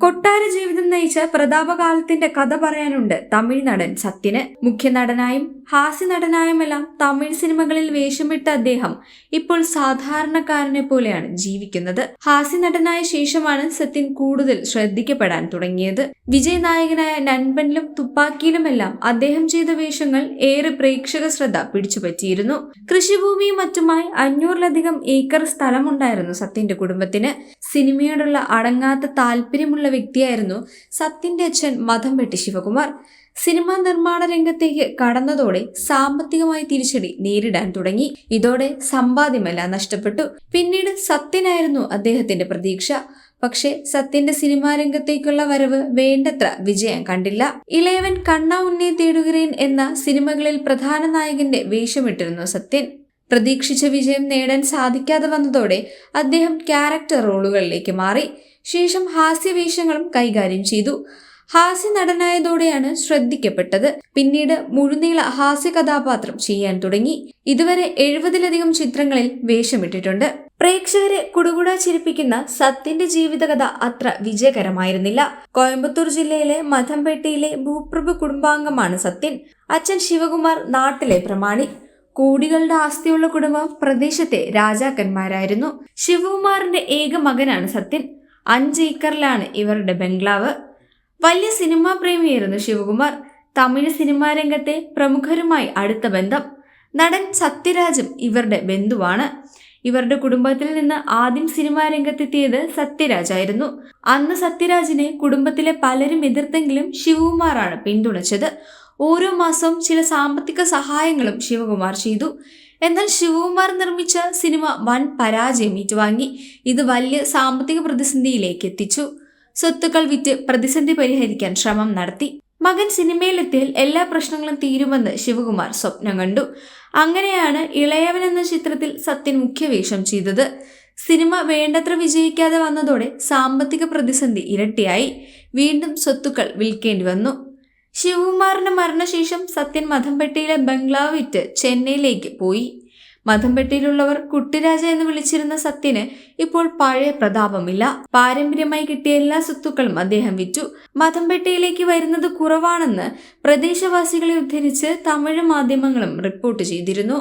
കൊട്ടാര ജീവിതം നയിച്ച പ്രതാപകാലത്തിന്റെ കഥ പറയാനുണ്ട് തമിഴ് നടൻ സത്യന് മുഖ്യ നടനായും ഹാസ്യ നടനായുമെല്ലാം തമിഴ് സിനിമകളിൽ വേഷമിട്ട അദ്ദേഹം ഇപ്പോൾ സാധാരണക്കാരനെ പോലെയാണ് ജീവിക്കുന്നത്. ഹാസ്യ നടനായ ശേഷമാണ് സത്യൻ കൂടുതൽ ശ്രദ്ധിക്കപ്പെടാൻ തുടങ്ങിയത്. വിജയ് നായകനായ നൻപനിലും തുപ്പാക്കിയിലുമെല്ലാം അദ്ദേഹം ചെയ്ത വേഷങ്ങൾ ഏറെ പ്രേക്ഷക ശ്രദ്ധ പിടിച്ചുപറ്റിയിരുന്നു. കൃഷിഭൂമിയും മറ്റുമായി അഞ്ഞൂറിലധികം ഏക്കർ സ്ഥലമുണ്ടായിരുന്നു സത്യന്റെ കുടുംബത്തിന്. സിനിമയോടുള്ള അടങ്ങാത്ത താല്പര്യമുള്ള വ്യക്തിയായിരുന്നു സത്യന്റെ അച്ഛൻ മതം വെട്ടി ശിവകുമാർ. സിനിമാ നിർമ്മാണ രംഗത്തേക്ക് കടന്നതോടെ സാമ്പത്തികമായി തിരിച്ചടി നേരിടാൻ തുടങ്ങി. ഇതോടെ സമ്പാദ്യമെല്ലാം നഷ്ടപ്പെട്ടു. പിന്നീട് സത്യനായിരുന്നു അദ്ദേഹത്തിന്റെ പ്രതീക്ഷ. പക്ഷേ സത്യന്റെ സിനിമാ രംഗത്തേക്കുള്ള വരവ് വേണ്ടത്ര വിജയം കണ്ടില്ല. ഇളയവൻ കണ്ണ ഉന്നെ തേടുകരേൻ എന്ന സിനിമകളിൽ പ്രധാന നായകന്റെ വേഷമിട്ടിരുന്നു സത്യൻ. പ്രതീക്ഷിച്ച വിജയം നേടാൻ സാധിക്കാതെ വന്നതോടെ അദ്ദേഹം ക്യാരക്ടർ റോളുകളിലേക്ക് മാറി. ശേഷം ഹാസ്യവേഷങ്ങളും കൈകാര്യം ചെയ്തു. ഹാസ്യ നടനായതോടെയാണ് ശ്രദ്ധിക്കപ്പെട്ടത്. പിന്നീട് മുഴുനീള ഹാസ്യ കഥാപാത്രം ചെയ്യാൻ തുടങ്ങി. ഇതുവരെ എഴുപതിലധികം ചിത്രങ്ങളിൽ വേഷമിട്ടിട്ടുണ്ട്. പ്രേക്ഷകരെ കുടുകുട ചിരിപ്പിക്കുന്ന സത്യന്റെ ജീവിതകഥ അത്ര വിജയകരമായിരുന്നില്ല. കോയമ്പത്തൂർ ജില്ലയിലെ മഥംപേട്ടയിലെ ഭൂപ്രഭു കുടുംബാംഗമാണ് സത്യൻ. അച്ഛൻ ശിവകുമാർ നാട്ടിലെ പ്രമാണി. കോടികളുടെ ആസ്തിയുള്ള കുടുംബം പ്രദേശത്തെ രാജാക്കന്മാരായിരുന്നു. ശിവകുമാറിന്റെ ഏക മകനാണ് സത്യൻ. അഞ്ച് ഏക്കറിലാണ് ഇവരുടെ ബംഗ്ലാവ്. വലിയ സിനിമാ പ്രേമിയായിരുന്നു ശിവകുമാർ. തമിഴ് സിനിമാ രംഗത്തെ പ്രമുഖരുമായി അടുത്ത ബന്ധം. നടൻ സത്യരാജും ഇവരുടെ ബന്ധുവാണ്. ഇവരുടെ കുടുംബത്തിൽ നിന്ന് ആദ്യം സിനിമാ രംഗത്തെത്തിയത് സത്യരാജായിരുന്നു. അന്ന് സത്യരാജിനെ കുടുംബത്തിലെ പലരും എതിർത്തെങ്കിലും ശിവകുമാറാണ് പിന്തുണച്ചത്. ഓരോ മാസവും ചില സാമ്പത്തിക സഹായങ്ങളും ശിവകുമാർ ചെയ്തു. എന്നാൽ ശിവകുമാർ നിർമ്മിച്ച സിനിമ വൻ പരാജയം ഏറ്റുവാങ്ങി. ഇത് വലിയ സാമ്പത്തിക പ്രതിസന്ധിയിലേക്ക് എത്തിച്ചു. സ്വത്തുക്കൾ വിറ്റ് പ്രതിസന്ധി പരിഹരിക്കാൻ ശ്രമം നടത്തി. മകൻ സിനിമയിലെത്തിയാൽ എല്ലാ പ്രശ്നങ്ങളും തീരുമെന്ന് ശിവകുമാർ സ്വപ്നം കണ്ടു. അങ്ങനെയാണ് ഇളയവൻ എന്ന ചിത്രത്തിൽ സത്യൻ മുഖ്യവേഷം ചെയ്തത്. സിനിമ വേണ്ടത്ര വിജയിക്കാതെ വന്നതോടെ സാമ്പത്തിക പ്രതിസന്ധി ഇരട്ടിയായി. വീണ്ടും സ്വത്തുക്കൾ വിൽക്കേണ്ടി വന്നു. ശിവകുമാറിന്റെ മരണശേഷം സത്യൻ മധംപെട്ടിയിലെ ബംഗ്ലാവ് വിറ്റ് ചെന്നൈയിലേക്ക് പോയി. മധംപെട്ടിയിലുള്ളവർ കുട്ടിരാജ എന്ന് വിളിച്ചിരുന്ന സത്യന് ഇപ്പോൾ പഴയ പ്രതാപമില്ല. പാരമ്പര്യമായി കിട്ടിയ എല്ലാ സ്വത്തുക്കളും അദ്ദേഹം വിറ്റു. മധംപെട്ടിയിലേക്ക് വരുന്നത് കുറവാണെന്ന് പ്രദേശവാസികളെ ഉദ്ധരിച്ച് തമിഴ് മാധ്യമങ്ങളും റിപ്പോർട്ട് ചെയ്തിരുന്നു.